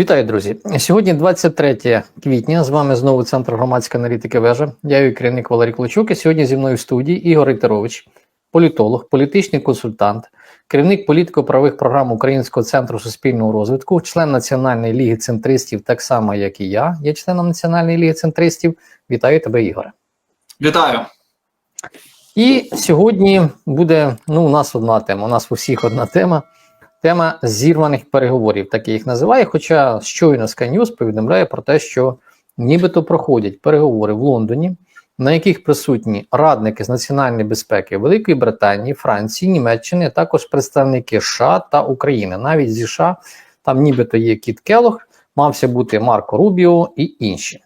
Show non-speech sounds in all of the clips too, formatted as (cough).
Вітаю, друзі! Сьогодні 23 квітня. З вами знову Центр громадської аналітики Вежа. Я її керівник Валерій Клочук. І сьогодні зі мною в студії Ігор Рейтерович, політолог, політичний консультант, керівник політико-правових програм Українського центру суспільного розвитку, член Національної ліги центристів, так само як і я, є членом Національної ліги центристів. Вітаю тебе, Ігоре. Вітаю. І сьогодні буде ну, у нас одна тема. У нас у всіх одна тема. Тема зірваних переговорів, так я їх називаю. Хоча щойно Sky News повідомляє про те, що нібито проходять переговори в Лондоні, на яких присутні радники з національної безпеки Великої Британії, Франції, Німеччини, а також представники США та України. Навіть зі США там нібито є Кіт Келох, мався бути Марко Рубіо і інші.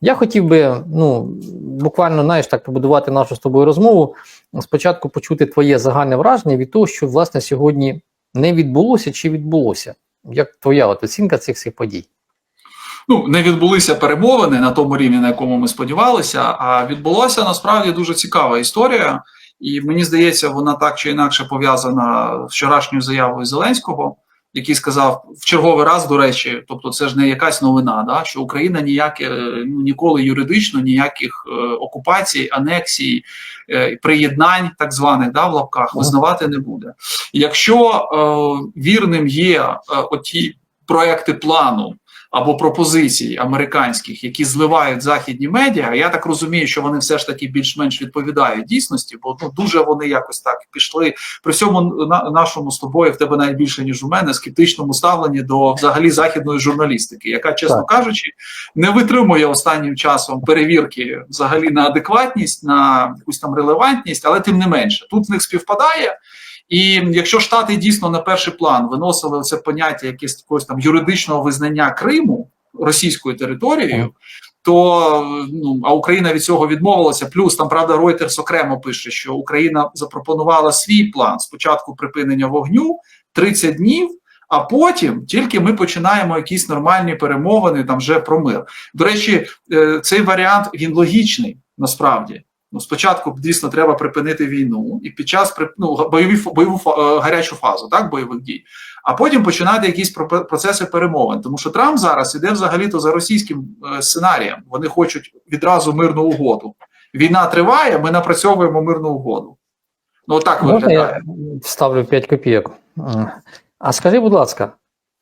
Я хотів би ну буквально знаєш, так побудувати нашу з тобою розмову. Спочатку почути твоє загальне враження від того, що власне сьогодні не відбулося чи відбулося? Як твоя от оцінка цих всіх подій? Ну, не відбулися перемовини на тому рівні, на якому ми сподівалися. А відбулася насправді дуже цікава історія, і мені здається, вона так чи інакше пов'язана з вчорашньою заявою Зеленського, який сказав в черговий раз, до речі, тобто це ж не якась новина, да, що Україна ніяке ну, ніколи юридично ніяких е, окупацій, анексій, е, приєднань, так званих да, в лапках, визнавати не буде. Якщо е, вірним є е, оті проекти плану або пропозицій американських, які зливають західні медіа, я так розумію, що вони все ж таки більш-менш відповідають дійсності, бо ну дуже вони якось так пішли при всьому на, нашому з тобою в тебе навіть більше ніж у мене скептичному ставленні до взагалі західної журналістики, яка, чесно так. кажучи, не витримує останнім часом перевірки взагалі на адекватність, на якусь там релевантність, але тим не менше тут в них співпадає. І якщо Штати дійсно на перший план виносили це поняття якесь якогось там юридичного визнання Криму російською територією, то ну а Україна від цього відмовилася. Плюс там правда Reuters окремо пише, що Україна запропонувала свій план спочатку припинення вогню 30 днів. А потім тільки ми починаємо якісь нормальні перемовини там вже про мир. До речі, цей варіант він логічний насправді. Ну, спочатку, дійсно, треба припинити війну і під час ну, бойові бойову гарячу фазу, так бойових дій, а потім починати якісь процеси перемовин. Тому що Трамп зараз іде взагалі-то за російським сценарієм. Вони хочуть відразу мирну угоду. Війна триває, ми напрацьовуємо мирну угоду. Ну, так виглядає. Я ставлю 5 копійок. А скажи, будь ласка,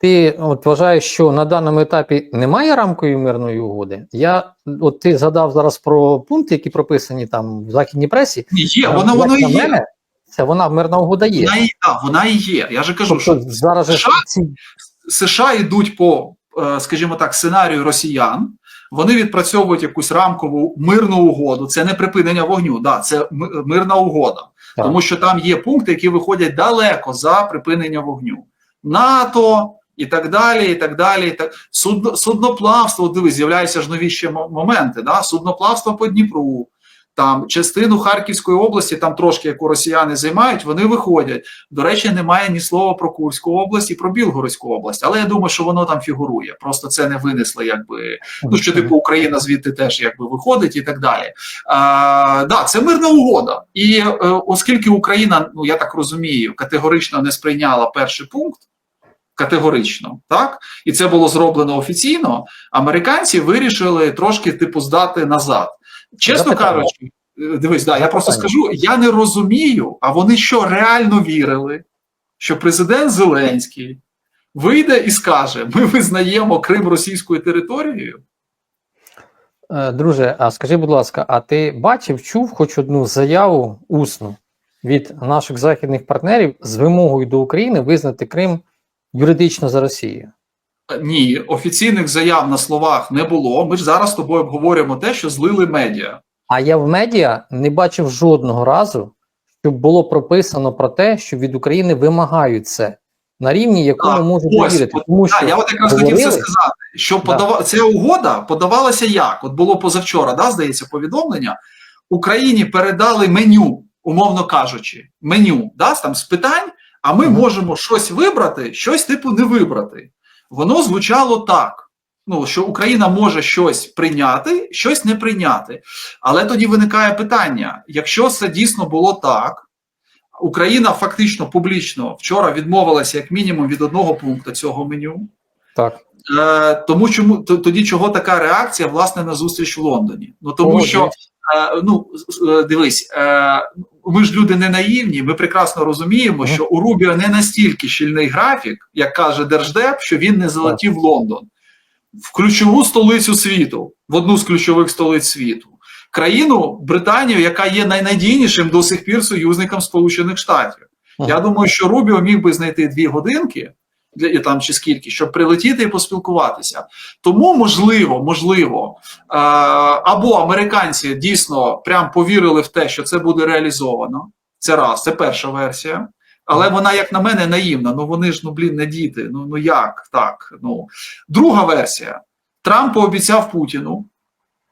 ти от вважаєш, що на даному етапі немає рамкової мирної угоди? Я от ти згадав зараз про пункти, які прописані там в західній пресі. Ні, є, воно воно і є. Мене, це вона мирна угода є. Вона і, да, вона і є. Я же кажу, тобто, що зараз США, ці... США йдуть по, скажімо так, сценарію росіян. Вони відпрацьовують якусь рамкову мирну угоду. Це не припинення вогню, да, це мирна угода, так. тому що там є пункти, які виходять далеко за припинення вогню. НАТО і так далі, і так далі. І так. Судно, судноплавство, дивись, з'являються ж нові ще моменти. Да? Судноплавство по Дніпру, там частину Харківської області, там трошки, яку росіяни займають, вони виходять. До речі, немає ні слова про Курську область і про Білгородську область. Але я думаю, що воно там фігурує. Просто це не винесли, якби ну що типу Україна звідти теж якби виходить і так далі. А, да, це мирна угода. І е, оскільки Україна, ну я так розумію, категорично не сприйняла перший пункт. Категорично, так і це було зроблено офіційно. Американці вирішили трошки типу здати назад. Чесно кажучи, дивись, да, я просто скажу: я не розумію, а вони що реально вірили, що президент Зеленський вийде і скаже: ми визнаємо Крим російською територією. Друже, а скажи, будь ласка, а ти бачив, чув хоч одну заяву усну від наших західних партнерів з вимогою до України визнати Крим? Юридично за Росією? Ні, офіційних заяв на словах не було. Ми ж зараз з тобою обговорюємо те, що злили медіа. А я в медіа не бачив жодного разу, щоб було прописано про те, що від України вимагають це на рівні, якому можуть ось, довірити. Тому що я от якраз хотів це сказати. Що подава ця угода подавалася як? От було позавчора, да, здається, повідомлення. Україні передали меню, умовно кажучи, меню да, там з питань. А ми можемо щось вибрати, щось типу не вибрати. Воно звучало так: ну, що Україна може щось прийняти, щось не прийняти. Але тоді виникає питання: якщо це дійсно було так, Україна фактично публічно вчора відмовилася як мінімум від одного пункту цього меню. Так. Е, тому чому тоді чого така реакція власне на зустріч в Лондоні? Ну тому що е, ну е, дивись, е, ми ж люди не наївні. Ми прекрасно розуміємо, що у Рубіо не настільки щільний графік, як каже Держдеп, що він не залетів в Лондон в ключову столицю світу, в одну з ключових столиць світу. Країну Британію, яка є найнадійнішим до сих пір союзником Сполучених Штатів. Я думаю, що Рубіо міг би знайти дві годинки для і там чи скільки, щоб прилетіти і поспілкуватися. Тому можливо, можливо, е, або американці дійсно прям повірили в те, що це буде реалізовано. Це раз, це перша версія. Але вона, як на мене, наївна. Ну вони ж ну блін, не діти. Ну ну як так? Ну друга версія: Трамп пообіцяв Путіну.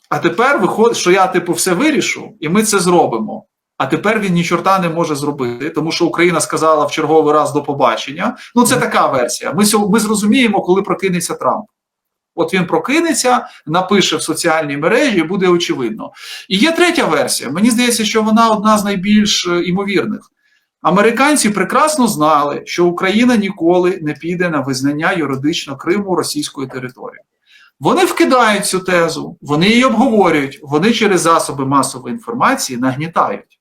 А тепер виходить, що я типу все вирішу, і ми це зробимо. А тепер він ні чорта не може зробити, тому що Україна сказала в черговий раз до побачення. Ну, це така версія. Ми, ми зрозуміємо, коли прокинеться Трамп. От він прокинеться, напише в соціальній мережі, буде очевидно. І є третя версія. Мені здається, що вона одна з найбільш е, імовірних. Американці прекрасно знали, що Україна ніколи не піде на визнання юридично Криму російською територією. Вони вкидають цю тезу, вони її обговорюють, вони через засоби масової інформації нагнітають.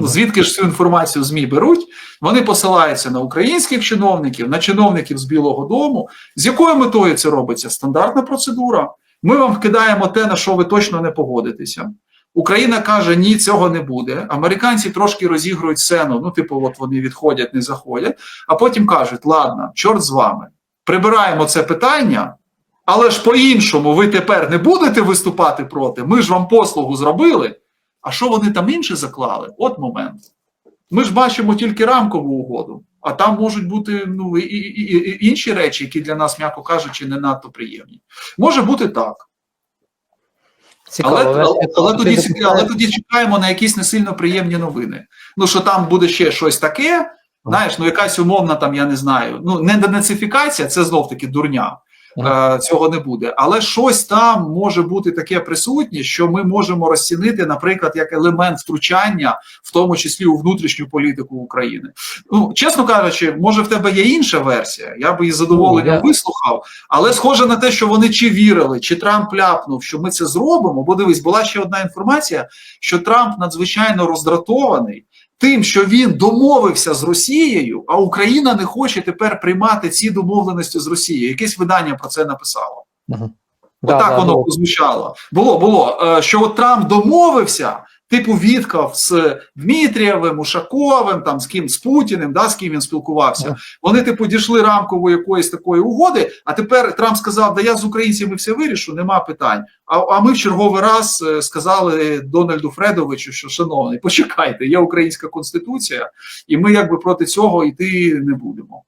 Ну, звідки ж цю інформацію ЗМІ беруть? Вони посилаються на українських чиновників, на чиновників з Білого Дому. З якою метою це робиться? Стандартна процедура. Ми вам вкидаємо те, на що ви точно не погодитеся. Україна каже, ні, цього не буде. Американці трошки розігрують сцену. Ну, типу, от вони відходять, не заходять, а потім кажуть: ладно, чорт з вами, прибираємо це питання, але ж по-іншому ви тепер не будете виступати проти. Ми ж вам послугу зробили. А що вони там інше заклали? От момент. Ми ж бачимо тільки рамкову угоду, а там можуть бути ну, і, і, і, і інші речі, які для нас, м'яко кажучи, не надто приємні. Може бути так. Цікаво, Але, але, але, тоді, але тоді чекаємо на якісь не сильно приємні новини. Ну, що там буде ще щось таке, знаєш, ну якась умовна там, я не знаю. Ну, не денацифікація, це знов таки дурня. Е, цього не буде. Але щось там може бути таке присутнє, що ми можемо розцінити, наприклад, як елемент втручання, в тому числі у внутрішню політику України. Ну, чесно кажучи, може в тебе є інша версія. Я би її задоволенням вислухав, але схоже на те, що вони чи вірили, чи Трамп ляпнув, що ми це зробимо. Бо дивись, була ще одна інформація, що Трамп надзвичайно роздратований. Тим, що він домовився з Росією, а Україна не хоче тепер приймати ці домовленості з Росією. Якесь видання про це написало. Мгм. Да, Отак да, воно прозвучало. Було, було. Е, Що от Трамп домовився, типу Вітков з Дмитрієвим, Ушаковим, там з ким з Путіним, да, з ким він спілкувався. Мгм. Вони, типу, дійшли рамкової якоїсь такої угоди. А тепер Трамп сказав: Да я з українцями все вирішу, нема питань. А, а ми в черговий раз е, сказали Дональду Фредовичу, що шановний, почекайте, є українська конституція, і ми якби проти цього йти не будемо.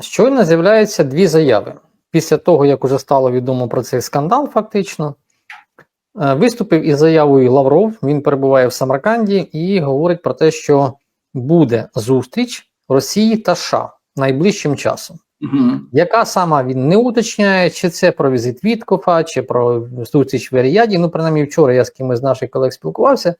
Щойно з'являються дві заяви. Після того, як уже стало відомо про цей скандал, фактично, е, виступив із заявою Лавров. Він перебуває в Самарканді і говорить про те, що буде зустріч Росії та США найближчим часом. Угу. Яка сама він не уточняє, чи це про візит Віткофа, чи про зустріч в Еріяді. Ну, принаймні, вчора я з кимось з наших колег спілкувався.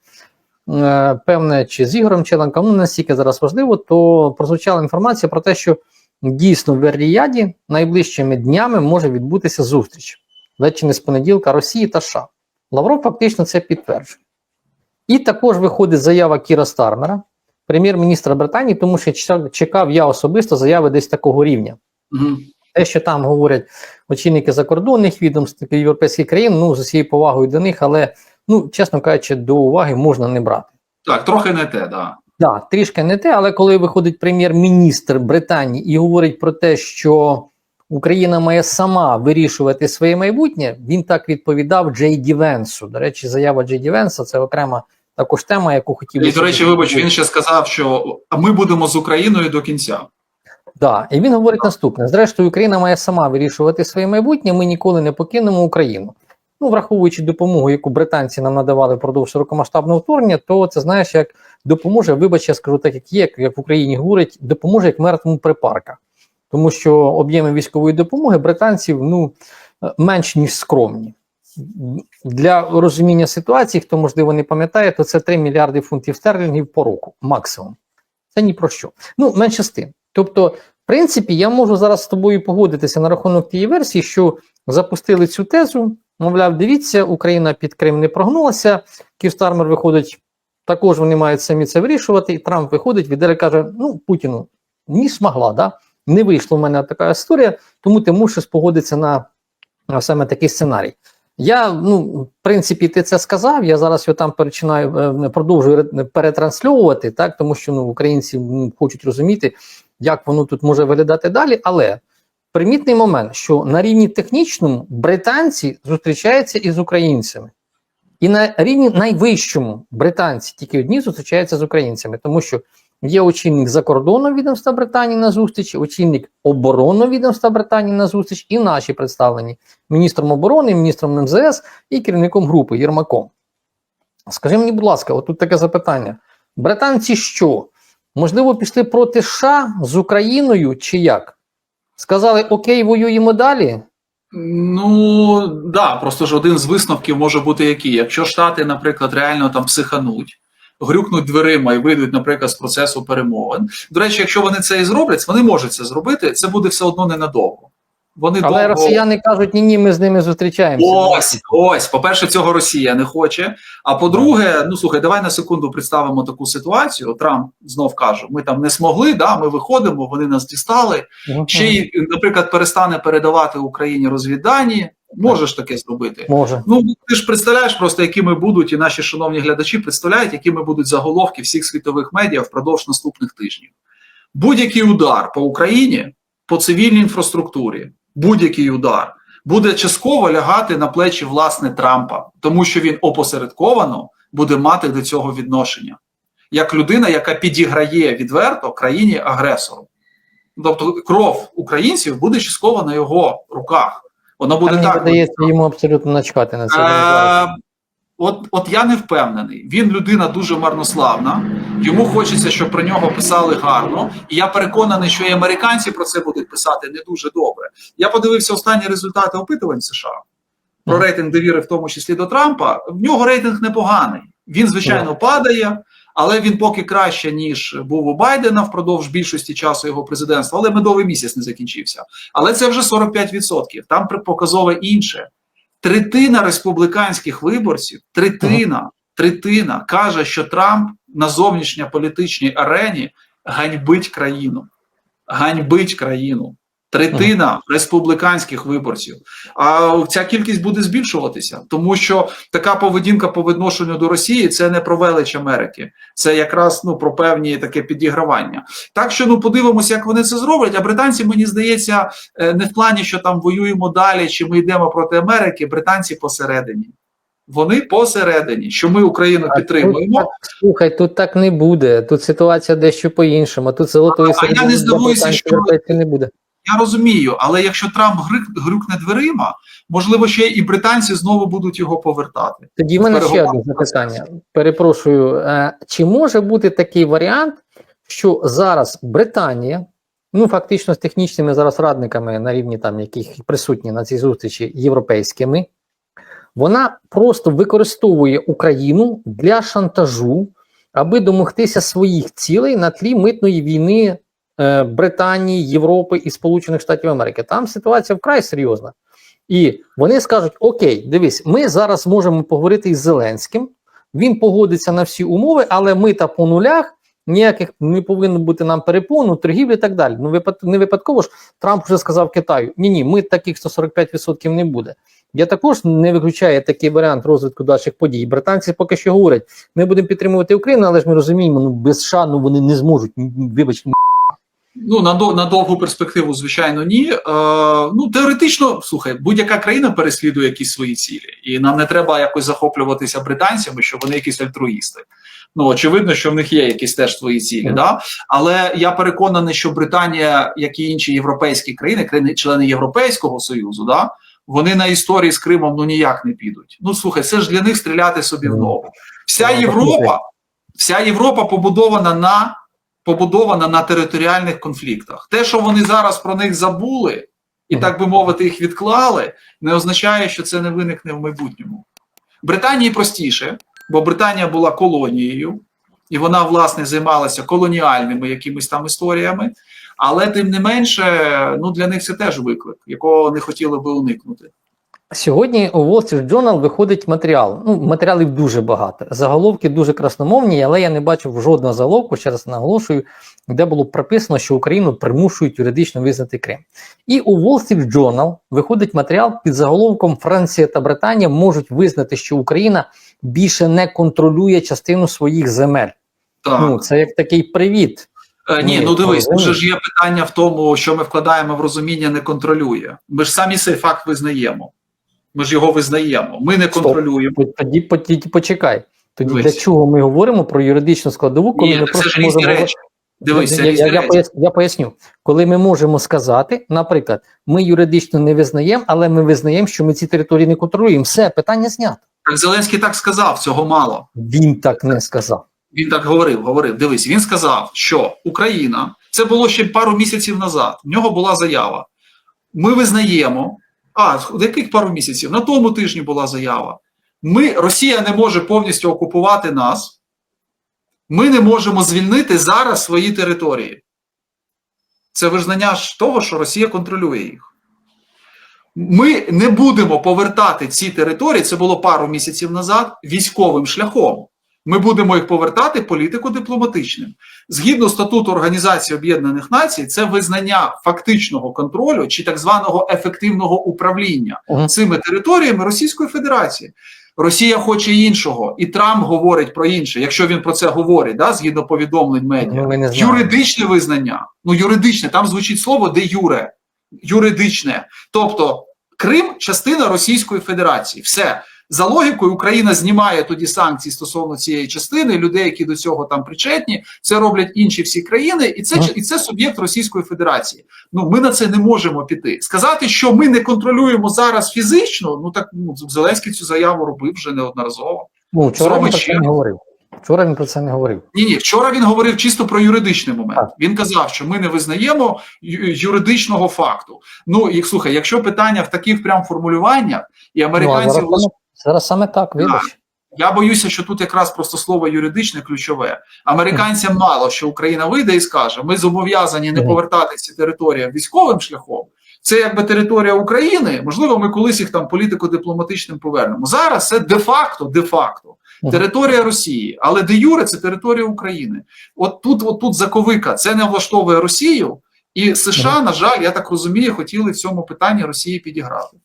Е, Певне, чи з Ігорем Челенком, ну настільки зараз важливо, то прозвучала інформація про те, що дійсно в Ер-Ріяді найближчими днями може відбутися зустріч, ледь чи не з понеділка Росії та США. Лавров фактично це підтверджує. І також виходить заява Кіра Стармера, прем'єр-міністра Британії, тому що чекав- чекав я особисто заяви десь такого рівня. Угу. Те, що там говорять очільники закордонних відомств європейських країн, ну з усією повагою до них, але ну чесно кажучи, до уваги можна не брати. Так, трохи не те, да. Да, трішки не те, але коли виходить прем'єр-міністр Британії і говорить про те, що Україна має сама вирішувати своє майбутнє, він так відповідав Джей Ді Венсу. До речі, заява Джей Ді Венса це окрема також тема, яку хотів І, до речі, вибач, він ще сказав, що ми будемо з Україною до кінця. Да, і він говорить наступне: зрештою, Україна має сама вирішувати своє майбутнє. Ми ніколи не покинемо Україну. Ну, враховуючи допомогу, яку британці нам надавали впродовж широкомасштабного вторгнення, то це знаєш, як допоможе. Вибач, я скажу так, як є, як в Україні говорять, допоможе як мертвому припарка. Тому що об'єми військової допомоги британців ну менш ніж скромні. Для розуміння ситуації, хто можливо не пам'ятає, то це 3 мільярди фунтів стерлінгів по року максимум. Це ні про що. Ну, менше з тим. Тобто, в принципі, я можу зараз з тобою погодитися на рахунок тієї версії, що запустили цю тезу. Мовляв, дивіться, Україна під Крим не прогнулася. Ківстармер виходить, також вони мають самі це вирішувати. І Трамп виходить, і каже: Ну, Путіну не змогла, да? не вийшла в мене така історія, тому ти мусиш погодитися на, на саме такий сценарій. Я, ну, в принципі, ти це сказав. Я зараз його там починаю е, продовжую ре- перетрансльовувати, так, тому що ну, українці ну, хочуть розуміти, як воно тут може виглядати далі. Але примітний момент, що на рівні технічному британці зустрічаються із українцями. І на рівні найвищому британці тільки одні зустрічаються з українцями, тому що є очільник закордонного відомства Британії на зустрічі, очільник оборонного відомства Британії на зустріч, і наші представлені міністром оборони, міністром МЗС і керівником групи Єрмаком. Скажи мені, будь ласка, от тут таке запитання: британці що? Можливо, пішли проти США з Україною чи як? Сказали, окей, воюємо далі. Ну да, просто ж один з висновків може бути який. Якщо Штати, наприклад, реально там психануть, грюкнуть дверима і вийдуть, наприклад, з процесу перемовин. До речі, якщо вони це і зроблять, вони можуть це зробити. Це буде все одно ненадовго. Вони Але довго... росіяни кажуть, ні, ні, ми з ними зустрічаємося. Ось, ось, по-перше, цього Росія не хоче. А по-друге, ну слухай, давай на секунду представимо таку ситуацію. Трамп знов каже: ми там не змогли, да, ми виходимо, вони нас дістали. Мгм. Ще й, наприклад, перестане передавати Україні розвіддані. Можеш таке зробити. Може. Ну ти ж представляєш просто, якими будуть, і наші шановні глядачі представляють, якими будуть заголовки всіх світових медіа впродовж наступних тижнів. Будь-який удар по Україні, по цивільній інфраструктурі, будь-який удар буде частково лягати на плечі власне Трампа, тому що він опосередковано буде мати до цього відношення, як людина, яка підіграє відверто країні агресору. Тобто кров українців буде частково на його руках. Вона буде а так. видається йому абсолютно начхати на це. От, от я не впевнений. Він людина дуже марнославна. Йому хочеться, щоб про нього писали гарно. І я переконаний, що і американці про це будуть писати не дуже добре. Я подивився останні результати опитувань США про рейтинг довіри, в тому числі до Трампа. В нього рейтинг непоганий. Він, звичайно, падає, але він поки краще, ніж був у Байдена впродовж більшості часу його президентства. Але медовий місяць не закінчився. Але це вже 45%. Там показове інше. Третина республіканських виборців, третина, третина каже, що Трамп на зовнішньополітичній арені ганьбить країну. Ганьбить країну. Третина республіканських виборців. А ця кількість буде збільшуватися, тому що така поведінка по відношенню до Росії це не про велич Америки, це якраз ну про певні таке підігравання. Так що ну подивимося, як вони це зроблять. А британці, мені здається, е, не в плані, що там воюємо далі, чи ми йдемо проти Америки. Британці посередині. Вони посередині, що ми Україну А підтримуємо. Тут, так, слухай, тут так не буде. Тут ситуація дещо по-іншому. Тут золотої А- а я не здивуюся, що- не буде. Я розумію, але якщо Трамп грюкне дверима, можливо, ще і британці знову будуть його повертати. Тоді в мене ще одне запитання. Перепрошую, е, чи може бути такий варіант, що зараз Британія, ну фактично з технічними зараз радниками на рівні там, яких присутні на цій зустрічі європейськими, вона просто використовує Україну для шантажу, аби домогтися своїх цілей на тлі митної війни Британії, Європи і Сполучених Штатів Америки. Там ситуація вкрай серйозна. І вони скажуть: Окей, дивись, ми зараз можемо поговорити із Зеленським. Він погодиться на всі умови, але ми та по нулях ніяких не повинно бути нам перепону, торгівлі і так далі. Ну не випадково ж Трамп вже сказав Китаю: ні, ні, ми таких 145% не буде. Я також не виключаю такий варіант розвитку дальших подій. Британці поки що говорять: ми будемо підтримувати Україну, але ж ми розуміємо, ну без США ну, вони не зможуть. Вибачте, Ну на дов- на довгу перспективу, звичайно, ні. Е, ну теоретично, слухай, будь-яка країна переслідує якісь свої цілі, і нам не треба якось захоплюватися британцями, що вони якісь альтруїсти. Ну очевидно, що в них є якісь теж свої цілі, Мгм. да але я переконаний, що Британія, як і інші європейські країни, країни члени Європейського союзу, да вони на історії з Кримом ну ніяк не підуть. Ну слухай, це ж для них стріляти собі в Ну. ногу. Вся Ну, Європа, вся Європа побудована на побудована на територіальних конфліктах. Те, що вони зараз про них забули, і так би мовити, їх відклали, не означає, що це не виникне в майбутньому. Британії простіше, бо Британія була колонією, і вона, власне, займалася колоніальними якимись там історіями. Але тим не менше, ну для них це теж виклик, якого вони хотіли би уникнути. Сьогодні у Wall Street Journal виходить матеріал. Ну, матеріалів дуже багато. Заголовки дуже красномовні, але я не бачив жодного заголовку, ще раз наголошую, де було прописано, що Україну примушують юридично визнати Крим. І у Wall Street Journal виходить матеріал під заголовком Франція та Британія можуть визнати, що Україна більше не контролює частину своїх земель. Так. Ну, це як такий привіт. Е, Ні, Ні, ну дивись, вже ж є питання в тому, що ми вкладаємо в розуміння не контролює. Ми ж самі цей факт визнаємо. Ми ж його визнаємо. Ми не контролюємо. Тоді, почекай. Тоді Дивись. для чого ми говоримо про юридичну складову, коли Ні, ми просто ж можемо речі. Дивись, я, я, я, речі. пояс- я поясню, коли ми можемо сказати, наприклад, ми юридично не визнаємо, але ми визнаємо, що ми ці території не контролюємо. Все, питання знято. Так Зеленський так сказав, цього мало. Він так не сказав. Він так говорив, говорив. Дивись, він сказав, що Україна, це було ще пару місяців назад. В нього була заява. Ми визнаємо. А, яких пару місяців? На тому тижні була заява. Ми, Росія не може повністю окупувати нас. Ми не можемо звільнити зараз свої території. Це визнання ж того, що Росія контролює їх. Ми не будемо повертати ці території, це було пару місяців назад, військовим шляхом. Ми будемо їх повертати політико-дипломатичним. Згідно статуту Організації Об'єднаних Націй, це визнання фактичного контролю чи так званого ефективного управління Мгм. цими територіями Російської Федерації. Росія хоче іншого, і Трамп говорить про інше, якщо він про це говорить, да, згідно повідомлень медіа. Ну. Юридичне визнання. Ну, юридичне, там звучить слово де юре. Юридичне. Тобто Крим частина Російської Федерації. Все. За логікою, Україна знімає тоді санкції стосовно цієї частини, людей, які до цього там причетні. Це роблять інші всі країни, і це, і це суб'єкт Російської Федерації. Ну, ми на це не можемо піти. Сказати, що ми не контролюємо зараз фізично, ну так ну, Зеленський цю заяву робив вже неодноразово. Ну, вчора він про це не говорив. Вчора він про це не говорив. Ні, ні, вчора він говорив чисто про юридичний момент. Так. Він казав, що ми не визнаємо юридичного факту. Ну і слухай, якщо питання в таких прям формулюваннях, і Ну, американці саме, зараз саме так, вибач. я боюся, що тут якраз просто слово юридичне ключове. Американцям мало, що Україна вийде і скаже: ми зобов'язані не Мгм. повертати ці території військовим шляхом. Це якби територія України. Можливо, ми колись їх там політико-дипломатичним повернемо. Зараз це де-факто, де-факто територія Росії, але де юре це територія України. От тут, от тут заковика, це не влаштовує Росію, і США, на жаль, я так розумію, хотіли в цьому питанні Росії підіграти.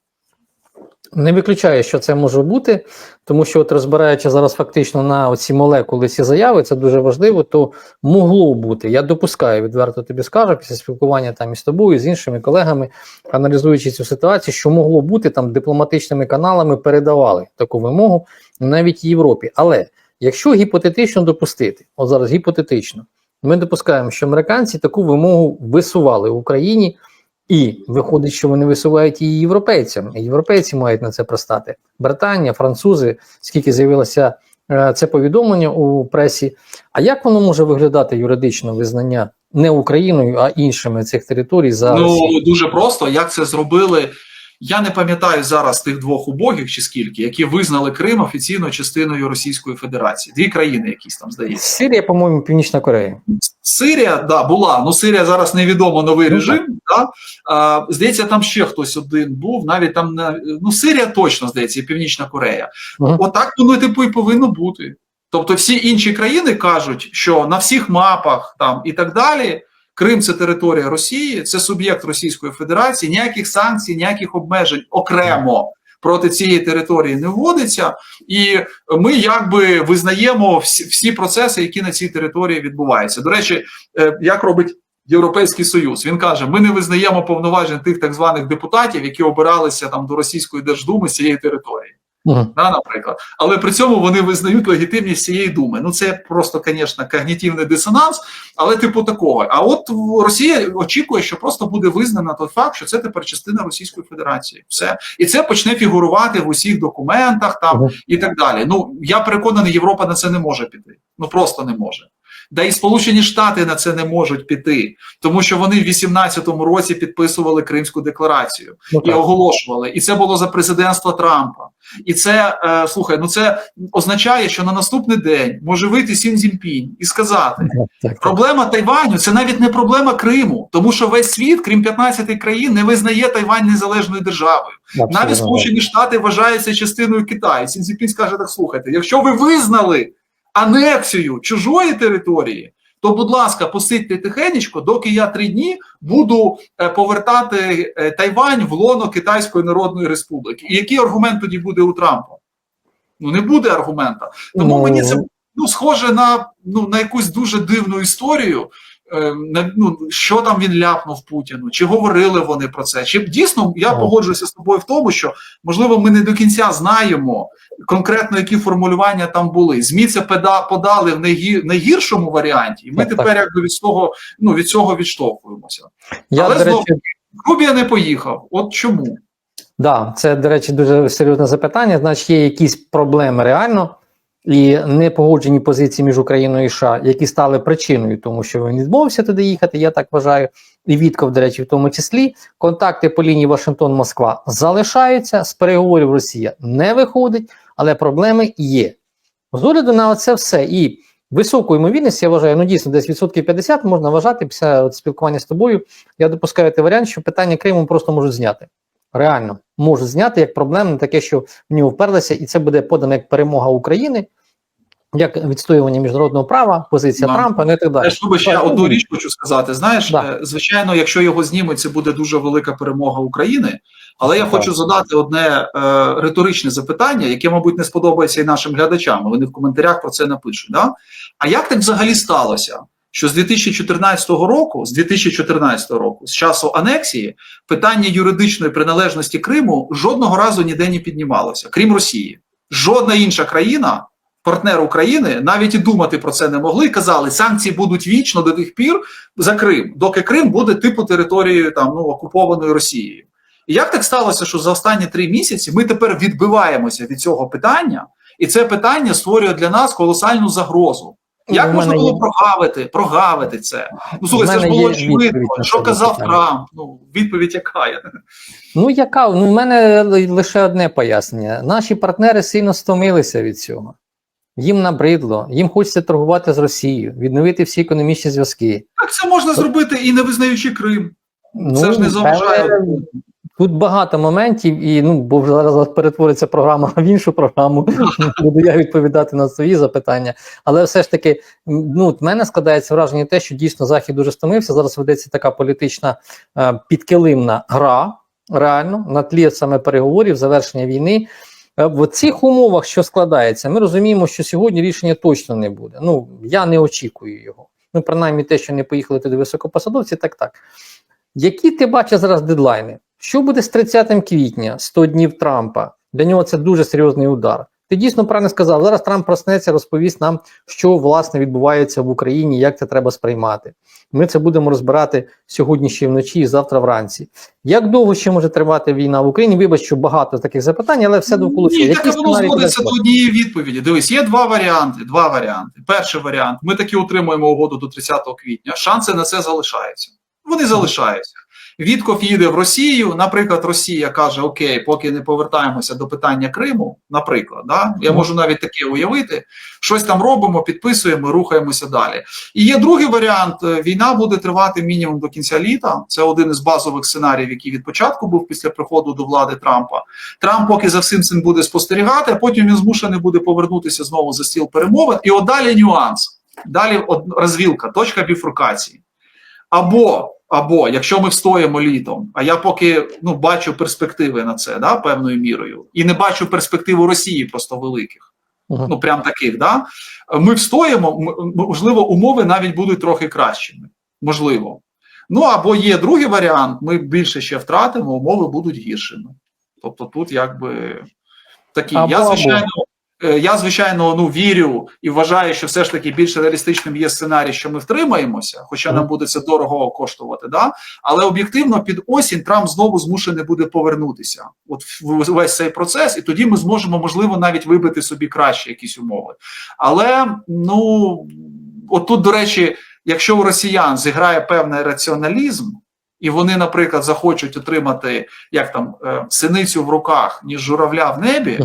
Не виключаю, що це може бути, тому що, от розбираючи зараз фактично на оці молекули ці заяви, це дуже важливо, то могло бути. Я допускаю, відверто тобі скажу, після спілкування там із тобою, з іншими колегами, аналізуючи цю ситуацію, що могло бути там дипломатичними каналами передавали таку вимогу навіть Європі. Але якщо гіпотетично допустити, от зараз гіпотетично, ми допускаємо, що американці таку вимогу висували в Україні. І виходить, що вони висувають її європейцям. І європейці мають на це пристати. Британія, французи, скільки з'явилося е, це повідомлення у пресі. А як воно може виглядати юридично визнання не Україною, а іншими цих територій за Ну дуже просто, як це зробили. Я не пам'ятаю зараз тих двох убогих чи скільки, які визнали Крим офіційно частиною Російської Федерації. Дві країни, якісь там здається. Сирія, по-моєму, Північна Корея. Сирія, да, була. Ну Сирія зараз невідомо новий Ну, режим. Да? А, здається, там ще хтось один був. Навіть там ну Сирія точно здається, і Північна Корея. Мгм. Отак воно типу і повинно бути. Тобто, всі інші країни кажуть, що на всіх мапах там і так далі. Крим це територія Росії, це суб'єкт Російської Федерації. Ніяких санкцій, ніяких обмежень окремо проти цієї території не вводиться, і ми якби визнаємо всі, всі процеси, які на цій території відбуваються. До речі, е, як робить Європейський Союз? Він каже: ми не визнаємо повноважень тих так званих депутатів, які обиралися там до Російської Держдуми з цієї території Мгм. да, наприклад. Але при цьому вони визнають легітимність цієї думи. Ну це просто, звісно, когнітивний дисонанс, але типу такого. А от Росія очікує, що просто буде визнана той факт, що це тепер частина Російської Федерації. Все і це почне фігурувати в усіх документах там Мгм. і так далі. Ну я переконаний, Європа на це не може піти. Ну просто не може. Да і Сполучені Штати на це не можуть піти, тому що вони в 18-му році підписували Кримську декларацію Ну, і оголошували. І це було за президентства Трампа. І це е, слухай, ну це означає, що на наступний день може вийти Сін Цзіньпінь і сказати: Так, так. проблема Тайваню це навіть не проблема Криму, тому що весь світ, крім 15 країн, не визнає Тайвань незалежною державою. Абсолютно, Навіть Сполучені Штати вважаються частиною Китаю. Сін Цзіньпінь скаже так: слухайте, якщо ви визнали анексію чужої території, то, будь ласка, посидьте тихенечко, доки я три дні буду е, повертати е, Тайвань в лоно Китайської Народної Республіки. І який аргумент тоді буде у Трампа? Ну не буде аргумента. Тому Ну, мені це ну, схоже на, ну, на якусь дуже дивну історію. Е, ну, що там він ляпнув Путіну, чи говорили вони про це? Чи дійсно я погоджуюся з тобою в тому, що можливо ми не до кінця знаємо конкретно, які формулювання там були. ЗМІ це пода- подали в найгір, найгіршому варіанті, і ми Так, тепер так. якби від цього ну від цього відштовхуємося. Я, Але знову- речі, Рубія не поїхав. От чому? Да, це, до речі, дуже серйозне запитання. Значить, є якісь проблеми реально і непогоджені позиції між Україною і США, які стали причиною, тому що він відмовився туди їхати. Я так вважаю. І Вітков, до речі, в тому числі. Контакти по лінії Вашингтон-Москва залишаються. З переговорів Росія не виходить, але проблеми є. З огляду на це все і високу ймовірність, я вважаю, ну дійсно, десь відсотків 50 можна вважати після спілкування з тобою. Я допускаю той варіант, що питання Криму просто можуть зняти. Реально можуть зняти як проблемне таке, що в нього вперлися, і це буде подано як перемога України, як відстоювання міжнародного права, позиція Да. Трампа, ну і так далі. Я ж ще одну ну, річ хочу сказати. Знаєш, Да. е, звичайно, якщо його знімуть, це буде дуже велика перемога України. Але я Так. хочу задати одне е, риторичне запитання, яке, мабуть, не сподобається і нашим глядачам. Вони в коментарях про це напишуть. Да? А як так взагалі сталося? Що з 2014 року, з 2014 року, з часу анексії, питання юридичної приналежності Криму жодного разу ніде не піднімалося, крім Росії. Жодна інша країна, партнер України, навіть і думати про це не могли. Казали, санкції будуть вічно до тих пір за Крим, доки Крим буде типу територією там ну окупованою Росією. І як так сталося, що за останні три місяці ми тепер відбиваємося від цього питання, і це питання створює для нас колосальну загрозу. Як в можна було є- прогавити, прогавити це? Ну слухай, це ж було очевидно. Що казав питання. Трамп? Ну, відповідь яка є? Ну яка? Ну, в мене лише одне пояснення. Наші партнери сильно стомилися від цього. Їм набридло, їм хочеться торгувати з Росією, відновити всі економічні зв'язки. Так це можна зробити і не визнаючи Крим. Ну, Це ж не заважає. Тут багато моментів, і ну бо вже зараз перетвориться програма (laughs) в іншу програму. (laughs) Буду я відповідати на свої запитання. Але все ж таки, ну в мене складається враження те, що дійсно захід дуже стомився. Зараз ведеться така політична е, підкилимна гра, реально на тлі саме переговорів, завершення війни. Е, В цих умовах, що складається, ми розуміємо, що сьогодні рішення точно не буде. Ну я не очікую його. Ну, принаймні, те, що не поїхали туди високопосадовці, так так. Які ти бачиш зараз дедлайни? Що буде з 30 квітня, 100 днів Трампа? Для нього це дуже серйозний удар. Ти дійсно правильно сказав. Зараз Трамп проснеться, розповість нам, що власне відбувається в Україні, як це треба сприймати. Ми це будемо розбирати сьогодні ще вночі і завтра вранці. Як довго ще може тривати війна в Україні? Вибач, що багато таких запитань, але все довкола. Ні, Які так воно зводиться до однієї відповіді. Дивись, є два варіанти. Два варіанти. Перший варіант: ми таки отримуємо угоду до 30 квітня. Шанси на це залишаються. Вони залишаються. Вітков їде в Росію. Наприклад, Росія каже: Окей, поки не повертаємося до питання Криму. Наприклад, да? я можу навіть таке уявити. Щось там робимо, підписуємо, рухаємося далі. І є другий варіант: е, війна буде тривати мінімум до кінця літа. Це один із базових сценаріїв, який від початку був після приходу до влади Трампа. Трамп поки за всім цим буде спостерігати, а потім він змушений буде повернутися знову за стіл перемовин. І от далі нюанс. Далі розвілка, точка біфуркації. Або, або якщо ми встоїмо літом, а я поки ну, бачу перспективи на це да, певною мірою, і не бачу перспективу Росії просто великих, Мгм. ну прям таких, да, ми встоїмо, можливо, умови навіть будуть трохи кращими. Можливо. Ну або є другий варіант: ми більше ще втратимо, умови будуть гіршими. Тобто тут якби такі. Або- я звичайно. е, Я, звичайно, ну вірю і вважаю, що все ж таки більш реалістичним є сценарій, що ми втримаємося, хоча нам буде це дорого коштувати. Да? Але об'єктивно під осінь Трамп знову змушений буде повернутися. От в весь цей процес, і тоді ми зможемо, можливо, навіть вибити собі краще якісь умови. Але ну отут, до речі, якщо у росіян зіграє певний раціоналізм, і вони, наприклад, захочуть отримати як там е, синицю в руках, ніж журавля в небі.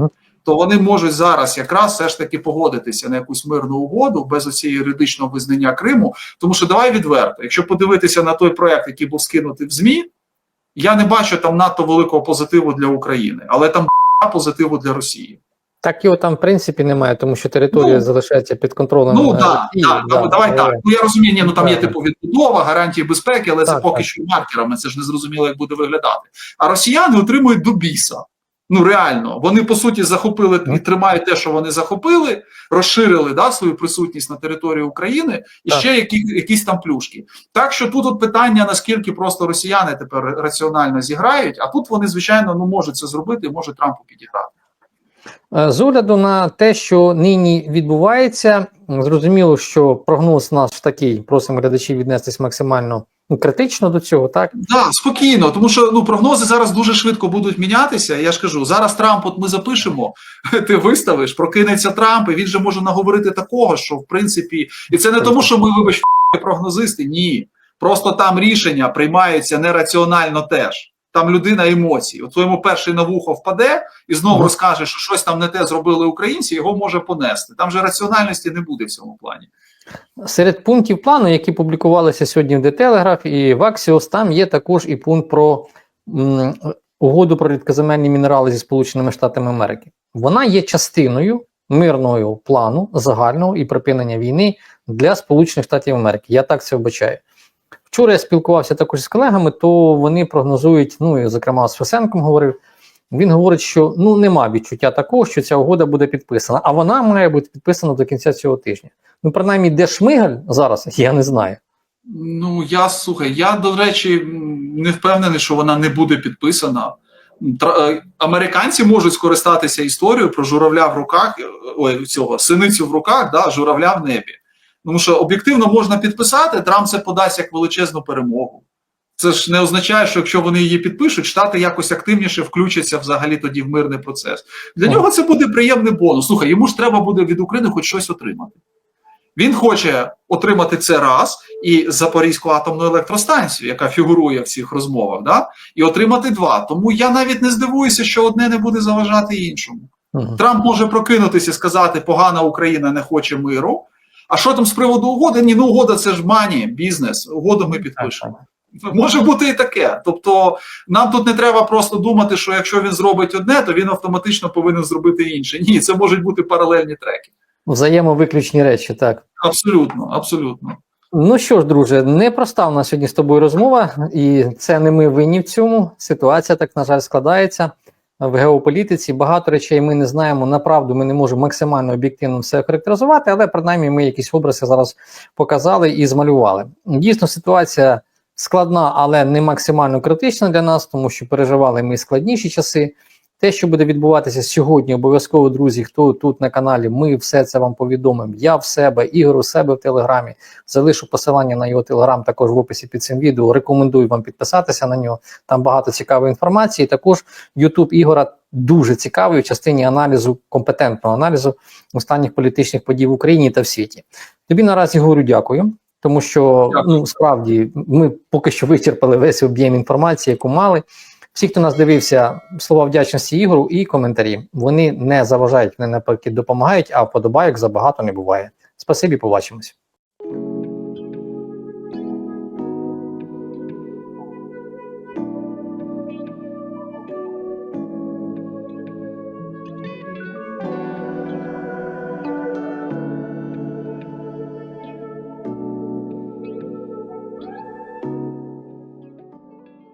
То вони можуть зараз якраз все ж таки погодитися на якусь мирну угоду без оцієї юридичного визнання Криму. Тому що давай відверто, якщо подивитися на той проект, який був скинутий в ЗМІ, я не бачу там надто великого позитиву для України, але там (laughs) позитиву для Росії. Так його там в принципі немає, тому що територія Ну, залишається під контролем. Ну е, так, Росії, так, да, давай але- так. Ну я розумію, ні, ну там є Так. типу відбудова, гарантії безпеки, але це поки так. що маркерами. Це ж не зрозуміло, як буде виглядати. А росіяни отримують до біса. Ну реально, вони по суті захопили і тримають те, що вони захопили, розширили да, свою присутність на території України і Так. ще які, якісь там плюшки. Так що тут от питання, наскільки просто росіяни тепер раціонально зіграють, а тут вони, звичайно, ну можуть це зробити, можуть Трампу підіграти. Е, З огляду на те, що нині відбувається, зрозуміло, що прогноз наш такий, просимо глядачів віднестись максимально ну, критично до цього, так? Да, спокійно, тому що ну прогнози зараз дуже швидко будуть мінятися. Я ж кажу, зараз Трамп, от ми запишемо, (laughs) ти виставиш, прокинеться Трамп, і він же може наговорити такого, що в принципі, і це не тому, що ми вибач (laughs) прогнозисти. Ні, просто там рішення приймаються нераціонально теж. Там людина емоцій. От твоєму перший на вухо впаде і знову розкаже, що щось там не те зробили українці, його може понести. Там же раціональності не буде в цьому плані. Серед пунктів плану, які публікувалися сьогодні в Telegraph і в Axios, там є також і пункт про м, угоду про рідкоземельні мінерали зі Сполученими Штатами Америки. Вона є частиною мирного плану загального і припинення війни для Сполучених Штатів Америки. Я так це вбачаю. Вчора я спілкувався також з колегами, то вони прогнозують, ну і зокрема з Фесенком говорив. Він говорить, що ну нема відчуття такого, що ця угода буде підписана, а вона має бути підписана до кінця цього тижня. Ну, принаймні, де Шмигаль зараз, я не знаю. Ну, я слухай, я до речі, не впевнений, що вона не буде підписана. Е, Американці можуть скористатися історією про журавля в руках, е, ой, цього синицю в руках, да, журавля в небі. Тому що об'єктивно можна підписати, Трамп це подасть як величезну перемогу. Це ж не означає, що якщо вони її підпишуть, штати якось активніше включаться взагалі тоді в мирний процес. Для нього це буде приємний бонус. Слухай, йому ж треба буде від України хоч щось отримати. Він хоче отримати це раз і Запорізьку атомну електростанцію, яка фігурує в цих розмовах, да? і отримати два. Тому я навіть не здивуюся, що одне не буде заважати іншому. Мгм. Трамп може прокинутися і сказати, погана Україна не хоче миру. А що там з приводу угоди? Ні, ну угода це ж мані, бізнес. Угоду ми підпишемо. Може бути і таке. Тобто, нам тут не треба просто думати, що якщо він зробить одне, то він автоматично повинен зробити інше. Ні, це можуть бути паралельні треки. Взаємовиключні речі, так. Абсолютно, абсолютно. Ну що ж, друже, непроста у нас сьогодні з тобою розмова, і це не ми винні в цьому. Ситуація так, на жаль, складається в геополітиці. Багато речей ми не знаємо. Направду ми не можемо максимально об'єктивно все характеризувати, але принаймні ми якісь образи зараз показали і змалювали. Дійсно, ситуація складна, але не максимально критична для нас, тому що переживали ми складніші часи. Те, що буде відбуватися сьогодні, обов'язково, друзі, хто тут на каналі, ми все це вам повідомимо. Я в себе, Ігор у себе в телеграмі. Залишу посилання на його телеграм також в описі під цим відео. Рекомендую вам підписатися на нього. Там багато цікавої інформації. Також Ютуб Ігора дуже цікавий у частині аналізу, компетентного аналізу останніх політичних подій в Україні та в світі. Тобі наразі говорю дякую. Тому що ну справді ми поки що вичерпали весь об'єм інформації, яку мали. Всі, хто нас дивився, слова вдячності Ігору і коментарі. Вони не заважають, не навпаки допомагають, а вподобайок забагато не буває. Спасибі, побачимось.